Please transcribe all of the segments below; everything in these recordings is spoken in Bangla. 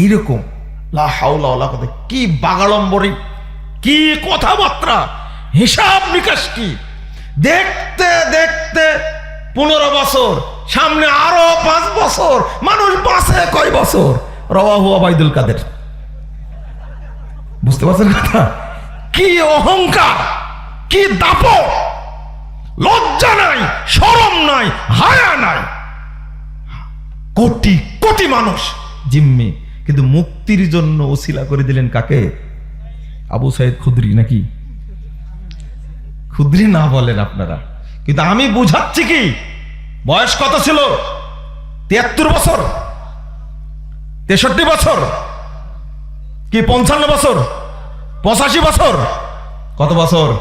এইরকম। লা হাওলা কি বাগাড়ম্বরী, কি কথাবার্তা, হিসাব নিকাশ কি? দেখতে দেখতে পনেরো বছর, সামনে আরও পাঁচ বছর, মানুষ বাঁচে কয় বছর? রওয়াহু আবাইদুল কাদের। বুঝতে পারছেন কথা? কি অহংকার, কি দাপ লজ্জা নাই, শরম নাই, হায়া নাই। কোটি কোটি মানুষ, জিম্মি। কিন্তু মুক্তির জন্য ওসিলা করে দিলেন কাকে? আবু সাইদ খুদরি নাকি? খুদরি না বলেন আপনারা। কিন্তু আমি বুঝাচ্ছি কি? বয়স কত ছিল? তিয়াত্তর বছর? তেষট্টি বছর? কি পঞ্চান্ন বছর? পঁচাশি বছর? কত বছর?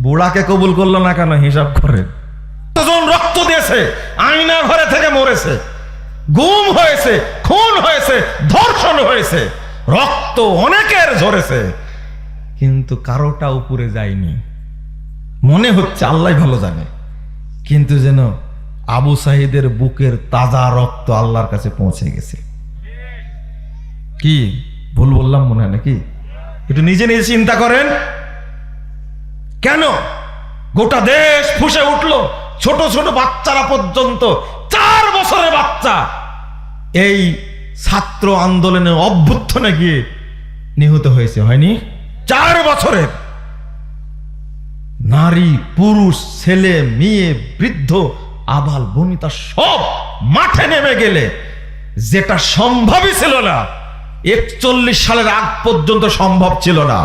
বুড়াকে কবুল করল না কেন? হিসাব করে রক্ত দিয়েছে? আয়না ঘরে থেকে মরেছে। গুম হয়েছে, খুন হয়েছে, ধর্ষণ হয়েছে, রক্ত অনেকের ঝরেছে, কিন্তু কারোটা উপরে যায়নি। মনে হচ্ছে আল্লাহ ভালো জানে, কিন্তু যেন আবু সাহিদের বুকের তাজা রক্ত আল্লাহর কাছে পৌঁছে গেছে। কি, ভুল বললাম মনে হয় নাকি? একটু নিজে নিজে চিন্তা করেন। কেন? গোটা দেশ ফুসে উঠল, ছোট ছোট বাচ্চারা পর্যন্ত বাচ্চা এই ছাত্র আন্দোলনে অভ্যুত্থানে গিয়ে নিহত হয়েছে, হয়নি? চার বছরের নারী, পুরুষ, ছেলে, মেয়ে, বৃদ্ধ, আবাল, বনিতা সব মাঠে নেমে গেলে যেটা সম্ভবই ছিল না, একচল্লিশ সালের আগ পর্যন্ত সম্ভব ছিল না।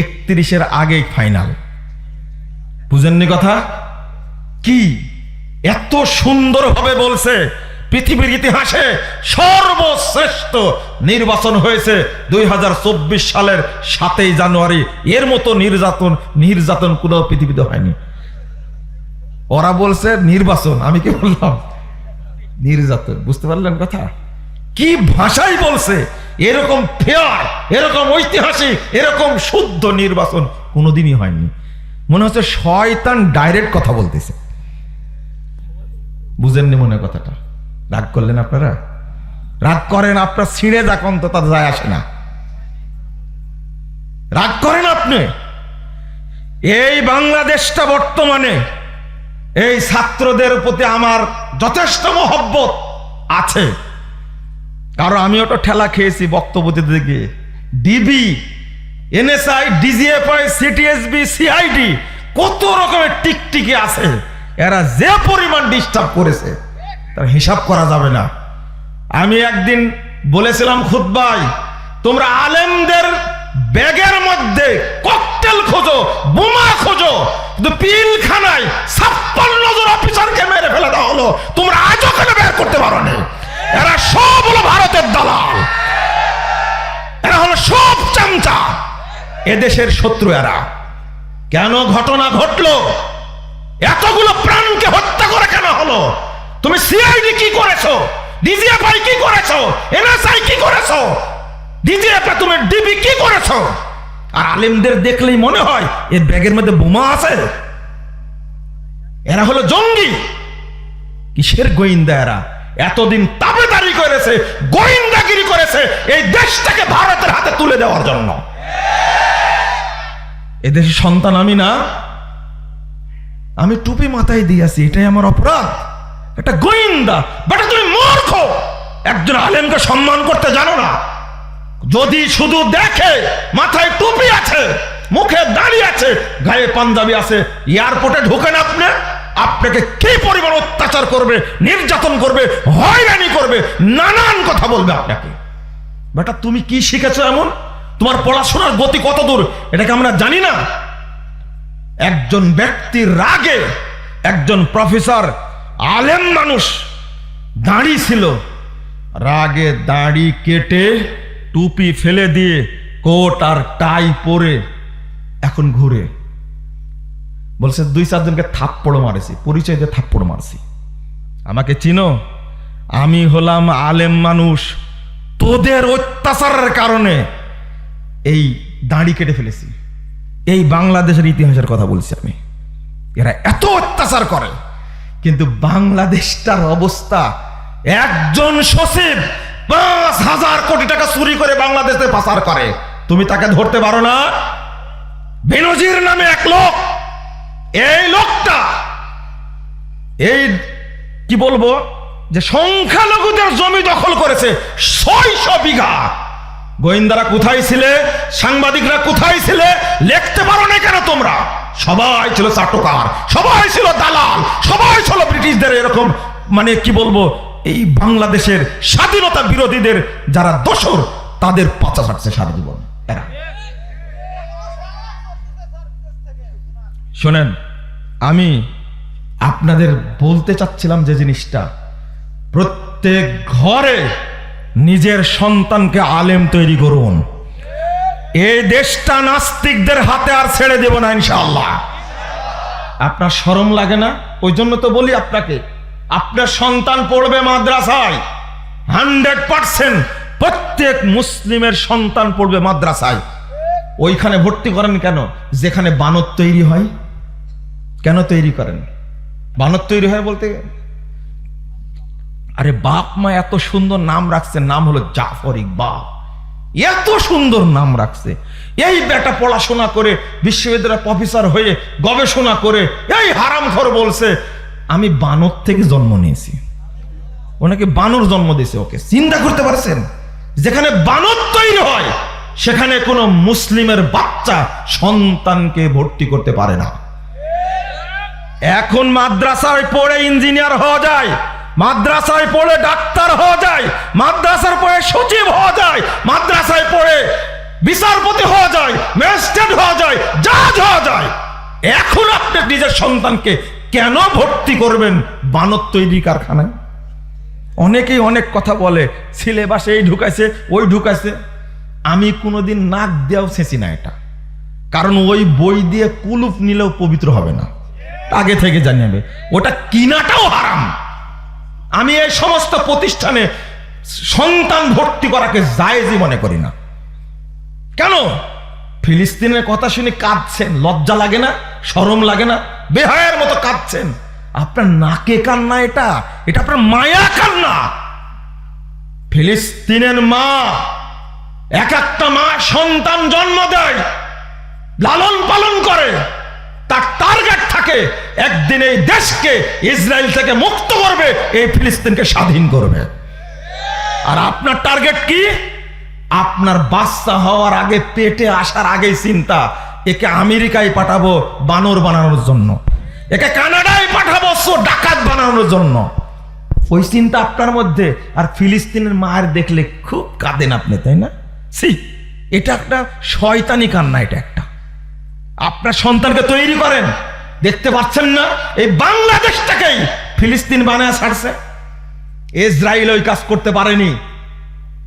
একত্রিশের আগেই ফাইনাল। বুঝেননি কথা? কি এত সুন্দরভাবে বলছে, পৃথিবীর ইতিহাসে সর্বশ্রেষ্ঠ নির্বাচন হয়েছে দুই হাজার চব্বিশ সালের সাতই জানুয়ারি। এর মতো নির্যাতন নির্যাতন কোনো পৃথিবীতে হয়নি। ওরা বলছে, নির্বাচন, আমি কি বললাম? নির্যাতন, বুঝতে পারলেন কথা? কি ভাষাই বলছে? এরকম ফেয়ার, এরকম ঐতিহাসিক, এরকম শুদ্ধ নির্বাচন কোনোদিনই হয়নি। মনে হচ্ছে শয়তান ডাইরেক্ট কথা বলতেছে। বুঝেননি মনে কথাটা। রাগ করলেন আপনারা? রাগ করেন, আপনার ছিঁড়ে যাক অন্তত, তাতে যায় আসে না। রাগ করেন আপনি? এই বাংলাদেশটা বর্তমানে, এই ছাত্রদের প্রতি আমার যথেষ্ট মহব্বত আছে। কারণ আমি ওটা ঠেলা খেয়েছি বক্তব্য দিতে গিয়ে। DB, NSI, DGFI, CTSB, CID, কত রকমের টিকটিকি আছে। এরা যে পরিমাণ ডিস্টার্ব করেছে, তার হিসাব করা যাবে না। আমি একদিন বলেছিলাম খুদ্বাই তোমরা আলেমদের ব্যাগের মধ্যে ককটেল খোঁজো, বোমা খোঁজো, কিন্তু পিলখানায় ছাপ্পান্ন জন অফিসারকে মেরে ফেলে দেওয়া হলো। তোমরা আজও কেন বের করতে পারো না এরা সব হলো ভারতের দালাল। এরা হলো সব চামচা। এদেশের শত্রু এরা। কেন ঘটনা ঘটলো? এতগুলো প্রাণকে হত্যা করে কেন হলো? তুমি সিআইডি কি করেছ? ডিজিএফআই কি করেছ? এনএসআই কি করেছ? ডিজিএফ তুমি ডিবি কি করেছ? আর আলিমদের দেখলেই মনে হয় এর ব্যাগের মধ্যে বোমা আছে। এরা হলো জঙ্গি। কিসের গোয়েন্দা এরা? এতদিন তাবেদারি করেছে, গোয়েন্দাগিরি করেছে এই দেশটাকে ভারতের হাতে তুলে দেওয়ার জন্য। এদেশের সন্তান আমি না। আমি টুপি মাথায় দিয়েছি এটাই আমার অপরাধ। একটা গোয়েন্দা, বেটা তুমি মূর্খ! একজন আলেমকে সম্মান করতে জানো না। যদি শুধু দেখে মাথায় টুপি আছে, মুখে দাড়ি আছে, গায়ে পাঞ্জাবি আছে, এয়ারপোর্টে ঢোকেন আপনি, আপনাকে কি পরিমাণ অত্যাচার করবে, নির্যাতন করবে, হয়রানি করবে, নানান কথা বলবে আপনাকে। বেটা তুমি কি শিখেছো এমন? তোমার পড়াশোনার গতি কত দূর? এটাকে আমরা জানি না। একজন ব্যক্তির রাগে একজন প্রফেসর আলেম মানুষ দাড়ি ছিল রাগে দাঁড়ি কেটে টুপি ফেলে দিয়ে কোট আর টাই পরে এখন ঘুরে। বলছে, দুই চারজনকে থাপ্পড় মারেছি, পরিচয় দিয়ে থাপ্পড় মারছি। আমাকে চিনো, আমি হলাম আলেম মানুষ। তোদের অত্যাচারের কারণে এই দাঁড়ি কেটে ফেলেছি। এই বাংলাদেশের ইতিহাসের কথা বলছি আমি। এরা এত অত্যাচার করে। কিন্তু বাংলাদেশটার অবস্থা, একজন সচিব পাঁচ হাজার কোটি টাকা চুরি করে বাংলাদেশে পাচার করে। তুমি তাকে ধরতে পারো না? বেনজির নামে এক লোক। এই লোকটা, এই কি বলব, যে সংখ্যালঘুদের জমি দখল করেছে ছয়শো বিঘা। গোয়েন্দারা কোথায় ছিলে? সাংবাদিকরা কোথায় ছিলে? লিখতে পারো না কেন তোমরা? সবাই ছিল চাটুকার, সবাই ছিল দালাল, সবাই ছিল ব্রিটিশদের এরকম মানে কি বলব, এই বাংলাদেশের স্বাধীনতা বিরোধীদের যারা দোসর তাদের পাচা থাকছে সারা জীবন। এরা। শোনেন, আমি আপনাদের বলতে চাচ্ছিলাম যে জিনিসটা, প্রত্যেক ঘরে নিজের সন্তানকে আলেম তৈরি করুন। এই দেশটা নাস্তিকদের হাতে আর ছেড়ে দেব না ইনশাল্লাহ আপনার শরম লাগে না? ওই জন্য তো বলি আপনাকে, আপনার সন্তান পড়বে মাদ্রাসায়। হান্ড্রেড পার্সেন্ট প্রত্যেক মুসলিমের সন্তান পড়বে মাদ্রাসায়। ওইখানে ভর্তি করেন কেন? যেখানে বানর তৈরি হয়। কেন তৈরি করেন? বানর তৈরি হয় বলতে আরে বাপ মা এত সুন্দর নাম রাখছে, নাম হলো জাফর ইকবাল। এত সুন্দর নাম রাখছে। এই বেটা পড়াশোনা করে বিশ্ববিদ্যালয় প্রফেসর হয়ে গবেষণা করে এই হারামখর বলছে, আমি বানর থেকে জন্ম নিয়েছি। ওনাকে বানর জন্ম দিয়েছে ওকে। চিন্তা করতে পারছেন? যেখানে বানর তৈরি হয়, সেখানে কোনো মুসলিমের বাচ্চা সন্তানকে ভর্তি করতে পারে না। এখন মাদ্রাসায় পড়ে ইঞ্জিনিয়ার হওয়া যায়। মাদ্রাসায় পড়ে ডাক্তার হওয়া যায়, মাদ্রাসার পড়ে সচিব হওয়া যায়, মাদ্রাসায় পড়ে বিচারপতি হওয়া যায়, ম্যাজিস্ট্রেট হওয়া যায়, জাজ হওয়া যায়। এখন আপনি নিজের সন্তানকে কেন ভর্তি করবেন বানর তৈরি কারখানায়? অনেকেই অনেক কথা বলে, সিলেবাসে এই ঢুকাইছে, ওই ঢুকাইছে। আমি কোনোদিন নাক দেওয়াও ছেঁচি না এটা। কারণ ওই বই দিয়ে কুলুপ নিলেও পবিত্র হবে না। আগে থেকে জানিয়ে ওটা কিনাটাও হারাম। আমি এই সমস্ত প্রতিষ্ঠানে সন্তান ভর্তি করাকে জায়েজই মনে করি না। কেন? ফিলিস্তিনের কথা শুনে কাঁদছেন, লজ্জা লাগে না শরম লাগে না, বেহায়ের মতো কাঁদছেন। আপনার নাকে কান্না এটা এটা আপনার মায়া কান্না। ফিলিস্তিনের মা, এক একটা মা সন্তান জন্ম দেয়, লালন পালন করে। তার টার্গেট থাকে, একদিন এই দেশকে ইসরায়েল থেকে মুক্ত করবে, এই ফিলিস্তিনকে স্বাধীন করবে। আর আপনার টার্গেট কি? আপনার বাচ্চা হওয়ার আগে, পেটে আসার আগে চিন্তা, একে আমেরিকায় পাঠাবো বানর বানানোর জন্য। একে কানাডায় পাঠাবো সো ডাকাত বানানোর জন্য। ওই চিন্তা আপনার মধ্যে, আর ফিলিস্তিনের মায়ের দেখলে খুব কাঁদেন আপনি, তাই না? সি এটা একটা শয়তানি কান্না এটা। আপনার সন্তানকে তৈরি করেন। দেখতে পাচ্ছেন না, এই বাংলাদেশটাকেই ফিলিস্তিন বানায় ছাড়ছে। ইসরায়েল ওই কাজ করতে পারেনি।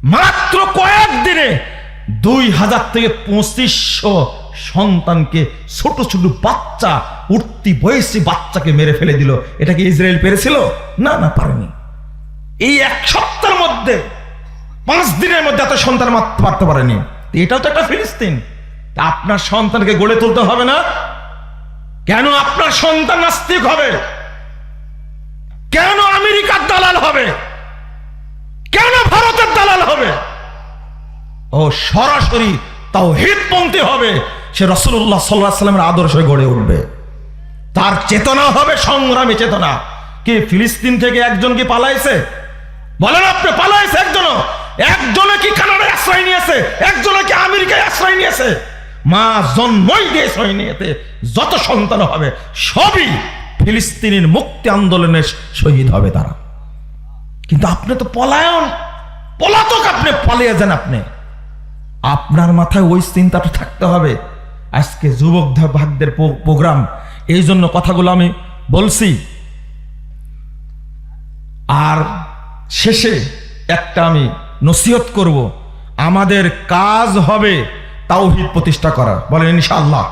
মাত্র কয়েকদিনে দুই হাজার থেকে পঁচিশশো সন্তানকে ছোট ছোট বাচ্চা, উঠতি বয়সী বাচ্চাকে মেরে ফেলে দিল। এটা কি ইসরায়েল পেরেছিল? না না, পারেনি। এই এক সপ্তাহের মধ্যে, পাঁচ দিনের মধ্যে এত সন্তান মারতে পারতে পারেনি। এটাও তো একটা ফিলিস্তিন। আপনার সন্তানকে গড়ে তুলতে হবে না। কেন আপনার সন্তান নাস্তিক হবে? কেন আমেরিকার দালাল হবে? কেন ভারতের দালাল হবে? ও সরাসরি তাও হিতপন্থী হবে, সে রসুল্লাহ সাল্লাহ সাল্লামের আদর্শে গড়ে উঠবে। তার চেতনা হবে সংগ্রামী চেতনা। কি, ফিলিস্তিন থেকে একজন কি পালাইছে? বলেন আপনি, পালাইছে একজনও। একজনে কি কানাডায় আশ্রয় নিয়েছে? একজনে কি আমেরিকায় আশ্রয় নিয়েছে? মা জন্মই দিয়ে আশ্রয় নিয়েছে যত সন্তান হবে, সবই ফিলিস্তিনের মুক্তি আন্দোলনের শহীদ হবে তারা। কিন্তু আপনি তো পলায়ন, পলাতক আপনি, পালিয়ে যান আপনি। আপনার মাথায় ওই চিন্তাটা থাকতে হবে। আজকে যুবক ভাগদের প্রোগ্রাম, এই জন্য কথাগুলো আমি বলছি। আর শেষে একটা আমি নসিহত করব, আমাদের কাজ হবে তাওহিদ প্রতিষ্ঠা করা বলেন, ইনশাআল্লাহ।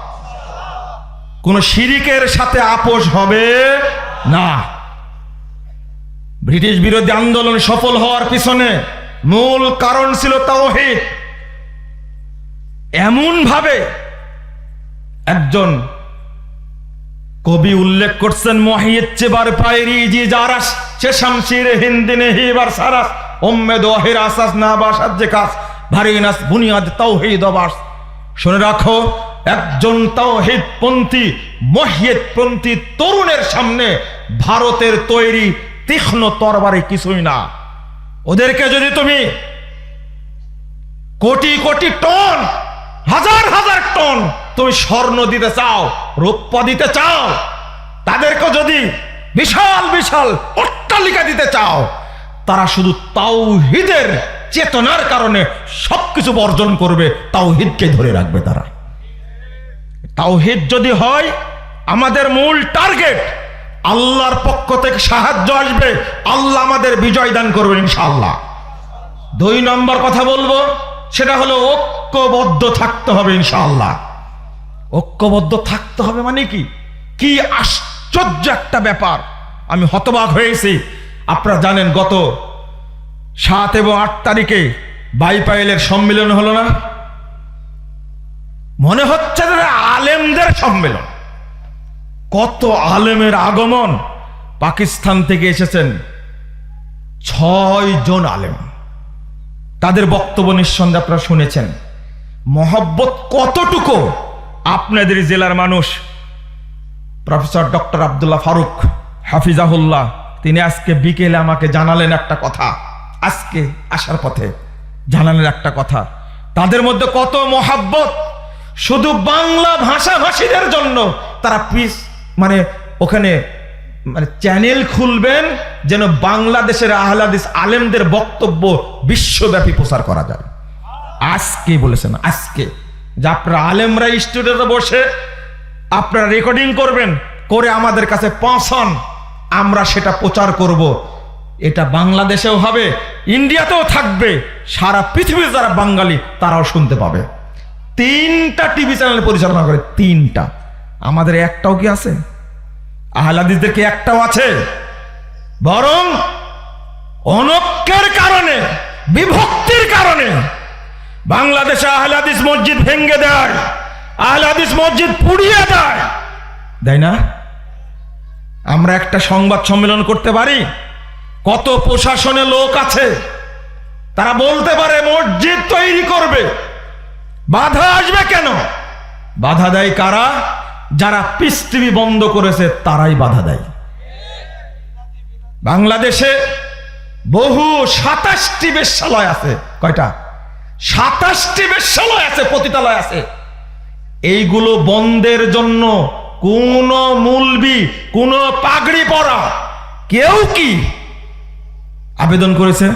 কোন শিরিকের সাথে আপোষ হবে না। ব্রিটিশ বিরোধী আন্দোলন সফল হওয়ার পিছনে মূল কারণ ছিল তাওহিদ। এমন ভাবে একজন কবি উল্লেখ করছেন মহিয়ের চেবার পায়রি যে যারা চেশামশির হিন্দিনে হিবার সারাস ওম্মেদ ওয়াহির আসাস না বাসাত যে কাজ ভারিনাস বুনিয়াদ তাওহীদ অবাস। শুনে রাখো, একজন তাওহীদ পন্থী মহিয়ত পন্থী তরুণের সামনে ভারতের তৈরি তীক্ষ্ণ তরবারি কিছুই না। ওদেরকে যদি তুমি কোটি কোটি টন, হাজার হাজার টন তুমি স্বর্ণ দিতে চাও, রৌপ্য দিতে চাও, তাদেরকে যদি বিশাল বিশাল অট্টালিকা দিতে চাও, তারা শুধু তাওহিদের চেতনার কারণে সবকিছু বর্জন করবে, তাওহিদকে ধরে রাখবে তারা। তাওহিদ যদি হয়, আমাদের মূল টার্গেট, আল্লাহর পক্ষ থেকে সাহায্য আসবে, আল্লাহ আমাদের বিজয় দান করবেন ইনশাআল্লাহ। দুই নম্বর কথা বলব, সেটা হলো ঐক্যবদ্ধ থাকতে হবে ইনশাআল্লাহ। ঐক্যবদ্ধ থাকতে হবে মানে কি? কি আশ্চর্য একটা ব্যাপার। আমি হতবাক হয়েছি। আপনারা জানেন, গত সাত এবং আট তারিখে বাইপাইলের সম্মেলন হলো না? মনে হচ্ছে আলেমদের সম্মেলন। কত আলেমের আগমন। পাকিস্তান থেকে এসেছেন ছয় জন আলেম। তাদের বক্তব্য নিঃসন্দেহে আপনারা শুনেছেন। মহব্বত কতটুকু আপনাদের জেলার মানুষ? প্রফেসর ডক্টর আবদুল্লাহ ফারুক হাফিজাহুল্লাহ, তিনি আজকে বিকেলে আমাকে জানালেন একটা কথা। আজকে আসার পথে জানালেন একটা কথা। তাদের মধ্যে কত মহাব্বত? শুধু বাংলা ভাষাভাষীদের জন্য তারা পিস মানে ওখানে মানে চ্যানেল খুলবেন যেন বাংলাদেশের আহলাদিস আলেমদের বক্তব্য বিশ্বব্যাপী প্রচার করা যায়। আজকে বলেছেন, আজকে। যে আপনারা আলেমরা স্টুডিওতে বসে আপনারা রেকর্ডিং করবেন, করে আমাদের কাছে পৌঁছান। আমরা সেটা প্রচার করব। এটা বাংলাদেশেও হবে, ইন্ডিয়াতেও থাকবে, সারা পৃথিবীর যারা বাঙালি তারাও শুনতে পাবে। তিনটা টিভি চ্যানেল পরিচালনা করে, তিনটা। আমাদের একটাও কি আছে? আহলাদিসদের কি একটাও আছে? বরং অনক্যের কারণে, বিভক্তির কারণে বাংলাদেশে আহলাদিস মসজিদ ভেঙ্গে দেয় আহলাদিস মসজিদ পুড়িয়ে দেয়। দেয় না? আমরা একটা সংবাদ সম্মেলন করতে পারি কত প্রশাসনে লোক আছে, তারা বলতে পারে মসজিদ তৈরি করবে। বাধা আসবে কেন? বাধা দেয় কারা? যারা টিভি বন্ধ করেছে, তারাই বাধা দেয়। বাংলাদেশে বহু সাতাশটি বেশ্যালয় আছে। কয়টা? সাতাশটি বেশ্যালয় আছে, পতিতালয় আছে। এইগুলো বন্ধের জন্য কোন মূলবি, কোন পাগড়ি পরা কেউ কি আবেদন করেছে?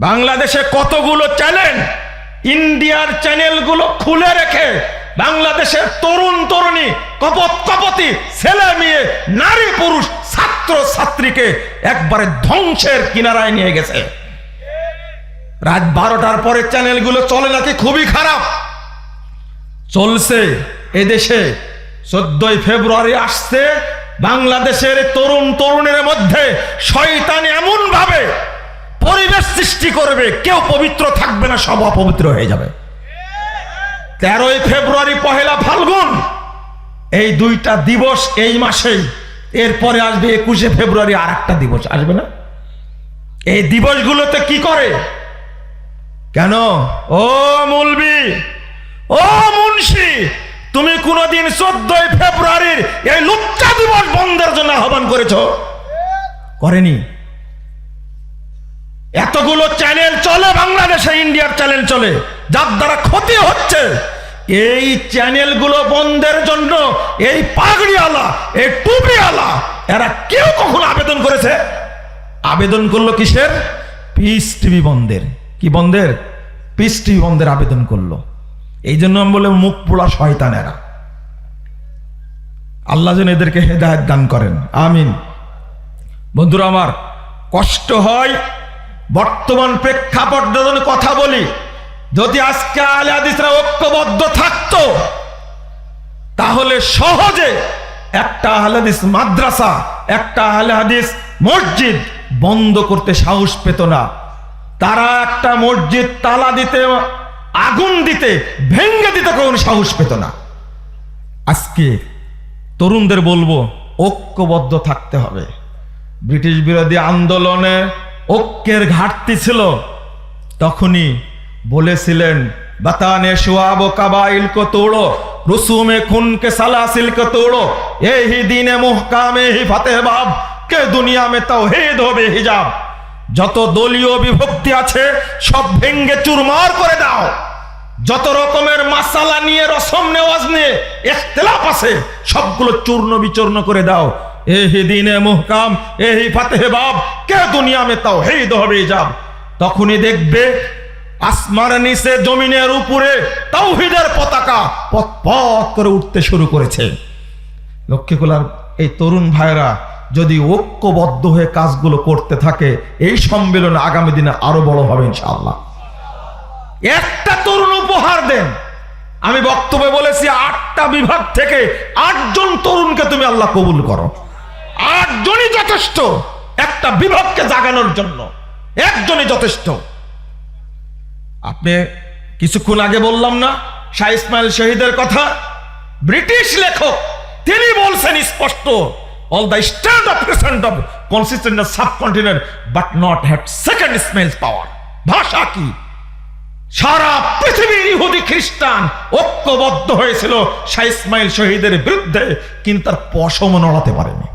বাংলাদেশে কতগুলো চ্যানেল? ইন্ডিয়ার চ্যানেলগুলো খুলে রেখে বাংলাদেশের তরুণ তরুণী, কপত কপতি, ছেলে মেয়ে, নারী পুরুষ, ছাত্র ছাত্রীকে একবারে ধ্বংসের কিনারায় নিয়ে গেছে। রাত বারোটার পরে চ্যানেলগুলো চলে নাকি খুবই খারাপ? চলছে এদেশে। চোদ্দই ফেব্রুয়ারি আসছে বাংলাদেশের তরুণ তরুণের মধ্যে শয়তান এমন ভাবে পরিবেশ সৃষ্টি করবে, কেউ পবিত্র থাকবে না, সব অপবিত্র হয়ে যাবে। তেরোই ফেব্রুয়ারি, পহেলা ফাল্গুন, এই দুইটা দিবস এই মাসেই, এরপরে আসবে একুশে ফেব্রুয়ারি আর একটা দিবস আসবে না। এই দিবসগুলোতে কি করে? কেন? ও মুলবি, ও মুন্সি তুমি কোনদিন চোদ্দই ফেব্রুয়ারির এই লুচ্চা দিবস বন্ধের জন্য আহ্বান করেছ? করেনি। এতগুলো চ্যানেল চলে, বাংলাদেশে ইন্ডিয়ার চ্যানেল চলে, যার দ্বারা ক্ষতি হচ্ছে। এই চ্যানেলগুলো বন্ধের জন্য এই পাগড়িওয়ালা, এই টুপিওয়ালা এরা কেউ কখনো আবেদন করেছে? আবেদন করল কিসের? পিস টিভি বন্ধের। কি বন্ধের? পিস টিভি বন্ধের আবেদন করল। এই জন্য আমি বলে মুখ পোড়া শয়তান এরা আল্লাহ যেন এদেরকে হেদায়ত দান করেন। আমিন। বন্ধুরা আমার, কষ্ট হয়, বর্তমান প্রেক্ষাপট যদি কথা বলি, যদি আজকে আলে হাদিসরা ঐক্যবদ্ধ থাকতো, তাহলে সহজে একটা আহলে হাদিস মাদ্রাসা, একটা আহলে হাদিস মসজিদ বন্ধ করতে সাহস পেত না। তারা একটা মসজিদ তালা দিতে আগুন দিতে, ভেঙ্গে দিতে কোনো সাহস পেত না। আজকে তরুণদের বলব, ঐক্যবদ্ধ থাকতে হবে। ব্রিটিশ বিরোধী আন্দোলনে ঐক্যের ঘাটতি ছিল। তখনই বলেছিলেন, বাতানে সোয়াব কাবাইল কো তোড়ো, রসুমে খুনকে সালা সিল্ক তোড়ো, এই দিনে মোহকামে হি ফাতেহবাব কে দুনিয়া মে তাও হেদ হবে হিজাব। যত দলীয় বিভক্তি আছে, সব ভেঙ্গে চুরমার করে দাও। যত রকমের মাসালা নিয়ে, রসম নেওয়াজ নিয়ে ইখতিলাফ আছে, সবগুলো চূর্ণ বিচূর্ণ করে দাও। এহি দিনে মুহকাম, এহি ফাতেহ বাব, কে দুনিয়া মে তাও হেই হবে যাব তখনই দেখবে আসমানের নিচে, জমিনের উপরে তাওহীদের পতাকা পথ পথ করে উঠতে শুরু করেছে। লক্ষ্মীকুলার এই তরুণ ভাইরা যদি ঐক্যবদ্ধ হয়ে কাজগুলো করতে থাকে, এই সম্মেলন আগামী দিনে আরও বড় হবে ইনশাআল্লাহ। একটা তরুণ উপহার দেন। আমি বক্তব্যে বলেছি, আটটা বিভাগ থেকে আটজন তরুণকে তুমি আল্লাহ কবুল করো। আটজনই যথেষ্ট, একটা বিভাগকে জাগানোর জন্য একজনই যথেষ্ট। আপনি কিছুক্ষণ আগে বললাম না, শাহ ইসমাইল শহীদের কথা? ব্রিটিশ লেখক, তিনি বলছেন স্পষ্ট all the stand of present of consistent subcontinent but not had second smells power ভাষা কি সারা পৃথিবীর ইহুদি খ্রিস্টান ঐক্যবদ্ধ হয়েছিল শাহ ইসমাইল শহীদের বিরুদ্ধে, কিন্তু তার পশম নড়াতে পারেনি।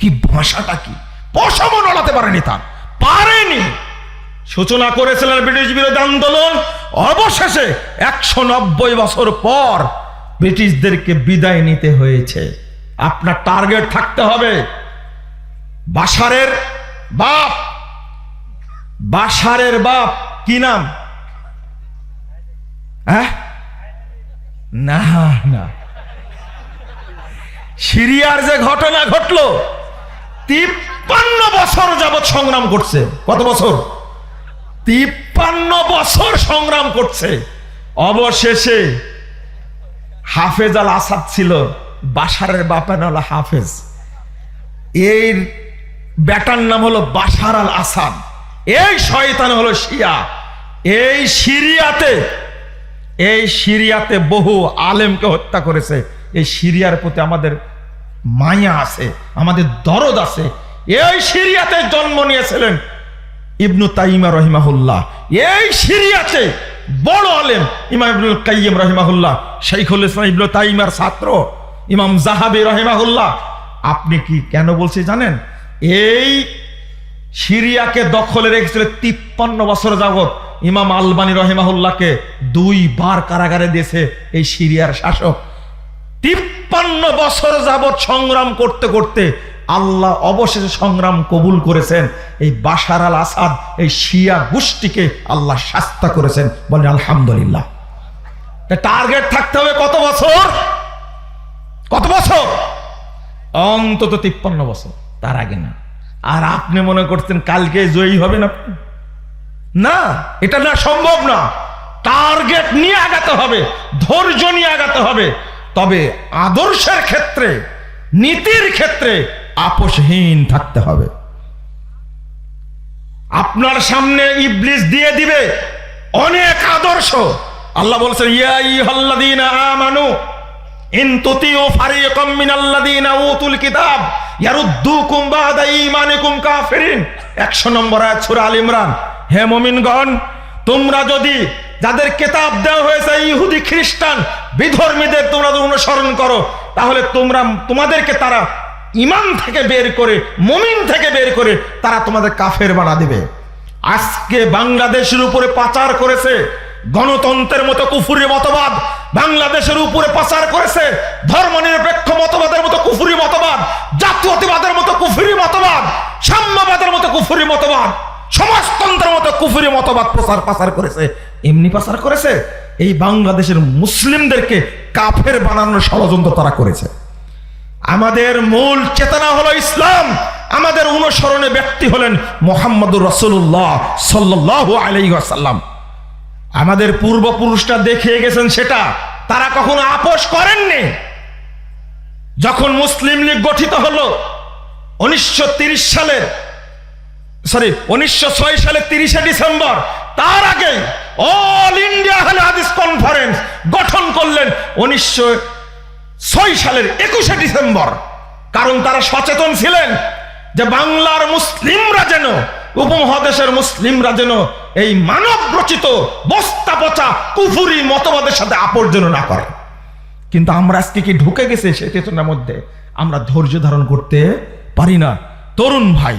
কি ভাষাটা কি? পশম নড়াতে পারেনি তার। পারেনি। সূচনা করেছিলেন ব্রিটিশ বিরোধী আন্দোলন। অবশেষে একশো নব্বই বছর পর ব্রিটিশদেরকে বিদায় নিতে হয়েছে। আপনার টার্গেট থাকতে হবে। বাসারের বাপ। বাসারের বাপ, কি নাম? হ্যাঁ? না না। সিরিয়ার যে ঘটনা ঘটলো, তিপ্পান্ন বছর যাবৎ সংগ্রাম করছে। কত বছর? তিপ্পান্ন বছর সংগ্রাম করছে। অবশেষে হাফেজ আল আসাদ ছিল। বাসারের বাপের নাম হলো হাফেজ। এর ব্যাটার নাম হলো বাসার আল আসাদ। এই শয়তান হলো শিয়া। এই সিরিয়াতে এই সিরিয়াতে বহু আলেমকে হত্যা করেছে। এই সিরিয়ার প্রতি আমাদের মায়া আছে, আমাদের দরদ আছে। এই সিরিয়াতে জন্ম নিয়েছিলেন ইবনু তাইমা রহিমাহুল্লাহ। এই সিরিয়াতে বড় আলেম ইমাম ইবনুল কাইয়িম রহিমাহুল্লাহ, শাইখুল ইসলাম ইবনু তাইমার ছাত্র। ইমাম জাহাবি রহিমাহুল্লাহ, আপনি কি কেন বলছি জানেন? এই সিরিয়াকে দখলে রেখেছিল তিপ্পান্ন বছর যাবৎ ইমাম আলবানী রহিমাহুল্লাহকে দুইবার কারাগারে দিয়েছে এই সিরিয়ার শাসক। তিপ্পান্ন বছর যাবৎ সংগ্রাম করতে করতে আল্লাহ অবশেষে সংগ্রাম কবুল করেছেন। এই বাশার আল আসাদ, এই শিয়া গোষ্ঠীকে আল্লাহ শাস্তা করেছেন। বলেন আলহামদুলিল্লাহ। টার্গেট থাকতে হবে কত বছর? কত বছর? অন্তত তিপ্পান্ন বছর, তার আগে না। আর আপনি মনে করছেন কালকে জয়ী হবেন আপনি? না, এটা না সম্ভব না। টার্গেট নিয়ে আগাতে হবে, ধৈর্য নিয়ে আগাতে হবে। তবে আদর্শের ক্ষেত্রে, নীতির ক্ষেত্রে আপোষহীন থাকতে হবে। আপনার সামনে ইবলিস দিয়ে দিবে অনেক আদর্শ। আল্লাহ বলছেন, ইয়া ইহাল্লাযীনা আমানু কিতাব ইয়ারুদ্দুকুম বাদা ঈমানিকুম কাফিরিন। 100 নম্বর আল ইমরান। হে তোমরা যদি যাদের দেওয়া হয়েছে ইহুদি খ্রিস্টান, বিধর্মীদের তোমরা অনুসরণ করো, তাহলে তোমরা, তোমাদেরকে তারা ইমান থেকে বের করে, মুমিন থেকে বের করে তারা তোমাদের কাফের বানা দিবে। আজকে বাংলাদেশের উপরে পাচার করেছে গণতন্ত্রের মতো কুফুরি মতবাদ বাংলাদেশের উপরে পাচার করেছে ধর্ম নিরপেক্ষ মতবাদের মতো কুফুরি মতবাদ, জাতীয়তাবাদের মতো কুফুরি মতবাদ, সাম্যবাদের মতো কুফুরি মতবাদ, সমাজতন্ত্রের মতো কুফুরি মতবাদ প্রচার পাচার করেছে, এমনি পাচার করেছে, এই বাংলাদেশের মুসলিমদেরকে কাফের বানানোর ষড়যন্ত্র তারা করেছে। আমাদের মূল চেতনা হলো ইসলাম। আমাদের অনুসরণে ব্যক্তি হলেন মোহাম্মদুর রসুল্লাহ সাল্লাহ আলাইসাল্লাম আমাদের পূর্বপুরুষরা দেখিয়ে গেছেন সেটা। তারা কখনো আপোষ করেননি। যখন মুসলিম লীগ গঠিত হলো, উনিশশো তিরিশ সালের সরি উনিশশো সালের তিরিশে ডিসেম্বর, তার আগে অল ইন্ডিয়া হাদিস কনফারেন্স গঠন করলেন উনিশশো ছয় সালের একুশে ডিসেম্বর। কারণ তারা সচেতন ছিলেন যে বাংলার মুসলিমরা যেন উপমহাদেশের মুসলিমরা যেন এই মানব রচিত বস্তা পচা কুফুরি মতবাদের সাথে আপর্জন না করে। কিন্তু আমরা আজকে কি ঢুকে গেছে সেই চেতনার মধ্যে আমরা ধৈর্য ধারণ করতে পারি না। তরুণ ভাই,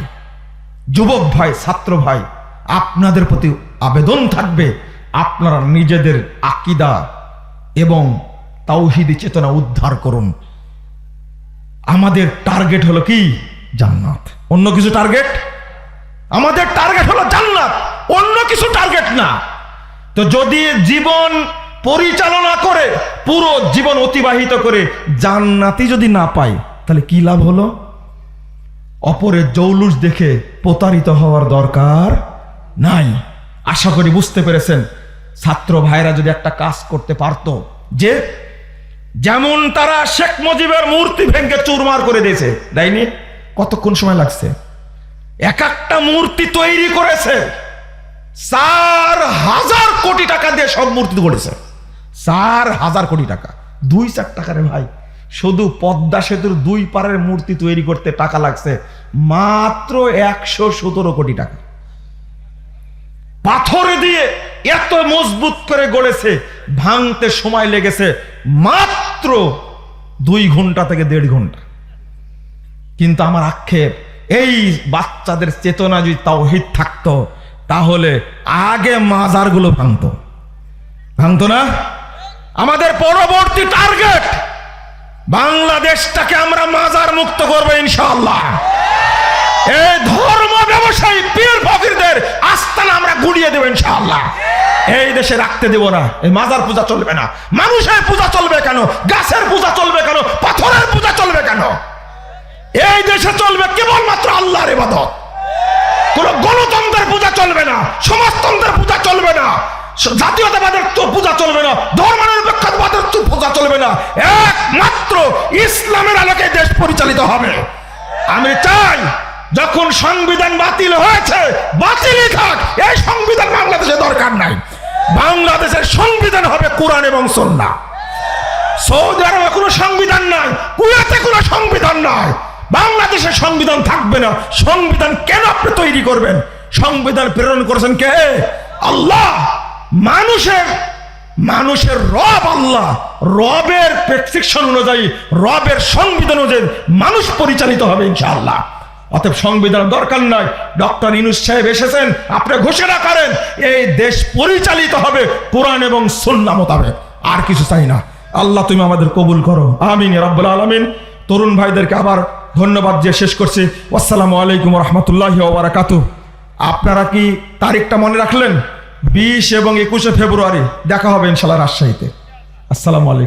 যুবক ভাই, ছাত্র ভাই, আপনাদের প্রতি আবেদন থাকবে। আপনারা নিজেদের আকিদা এবং তাওহিদি চেতনা উদ্ধার করুন। আমাদের টার্গেট হলো কি? জান্নাত। অন্য কিছু টার্গেট? আমাদের টার্গেট হলো জান্নাত, অন্য কিছু টার্গেট না। তো যদি জীবন পরিচালনা করে, পুরো জীবন অতিবাহিত করে জান্নাতি যদি না পাই, তাহলে কি লাভ হলো? অপরের জৌলুস দেখে প্রতারিত হওয়ার দরকার নাই। আশা করি বুঝতে পেরেছেন, ছাত্র ভাইরা যদি একটা কাজ করতে পারতো, যে যেমন তারা শেখ মুজিবের মূর্তি ভেঙে চুরমার করে দিয়েছে, দেয়নি? কতক্ষণ সময় লাগছে? এক একটা মূর্তি তৈরি করেছে। চার হাজার কোটি টাকা দিয়ে সব মূর্তি করেছে চার হাজার কোটি টাকা। দুই চার টাকারে ভাই। শুধু পদ্মা সেতুর দুই পারের মূর্তি তৈরি করতে টাকা লাগছে মাত্র একশো সতেরো কোটি টাকা। পাথর দিয়ে এত মজবুত করে গড়েছে, ভাঙতে সময় লেগেছে মাত্র দুই ঘণ্টা থেকে দেড় ঘণ্টা। কিন্তু আমার আক্ষেপ এই বাচ্চাদের চেতনা যদি তাওহিদ থাকতো, তাহলে আগে মাজারগুলো ভাঙতো। ভাঙতো না? আমাদের পরবর্তী টার্গেট, বাংলাদেশটাকে আমরা মাজার মুক্ত করব ইনশাল্লাহ এই ধর্ম ব্যবসায়ী পীর ফকিরদের আস্থান আমরা গুড়িয়ে দেবো ইনশাল্লাহ এই দেশে রাখতে দেব না, এই মাজার পূজা চলবে না। মানুষের পূজা চলবে কেন? গাছের পূজা চলবে কেন? পাথরের পূজা চলবে কেন? এই দেশে চলবে কেবলমাত্র আল্লাহর ইবাদত। কোন গণতন্ত্রের পূজা চলবে না, সমাজতন্ত্রের পূজা চলবে না, জাতীয়তাবাদের তো পূজা চলবে না ধর্মনিরপেক্ষতাবাদের তো পূজা চলবে না। একমাত্র ইসলামের আলোকে দেশ পরিচালিত হবে। আমি চাই যখন সংবিধান বাতিল হয়েছে, বাতিলই থাক, এই সংবিধান বাংলাদেশে দরকার নাই। বাংলাদেশের সংবিধান হবে কোরআন এবং সন্না সৌদি আরবে কোনো সংবিধান নাই বাংলাদেশের সংবিধান থাকবে না। সংবিধান কেন আপনি তৈরি করবেন? সংবিধান প্রেরণ করেছেন কে? আল্লাহ। মানুষের মানুষের রব আল্লাহ। রবের প্রেসক্রিপশন অনুযায়ী, রবের সংবিধান অনুযায়ী মানুষ পরিচালিত হবে ইনশাআল্লাহ। অতএব সংবিধান দরকার নয় ডক্টর ইনুস সাহেব এসেছেন, আপনি ঘোষণা করেন, এই দেশ পরিচালিত হবে কোরআন এবং সন্না মোতাবেক। আর কিছু চাই না। আল্লাহ তুমি আমাদের কবুল করো। আমিন রাব্বুল আলামিন। তরুণ ভাইদেরকে আবার ধন্যবাদ দিয়ে শেষ করছি। আসসালামু আলাইকুম রহমতুল্লাহ ওবরাকাত আপনারা কি তারিখটা মনে রাখলেন? বিশ এবং একুশে ফেব্রুয়ারি। দেখা হবে ইনশাল্লাহ রাজশাহীতে। আসসালামু আলাইকুম।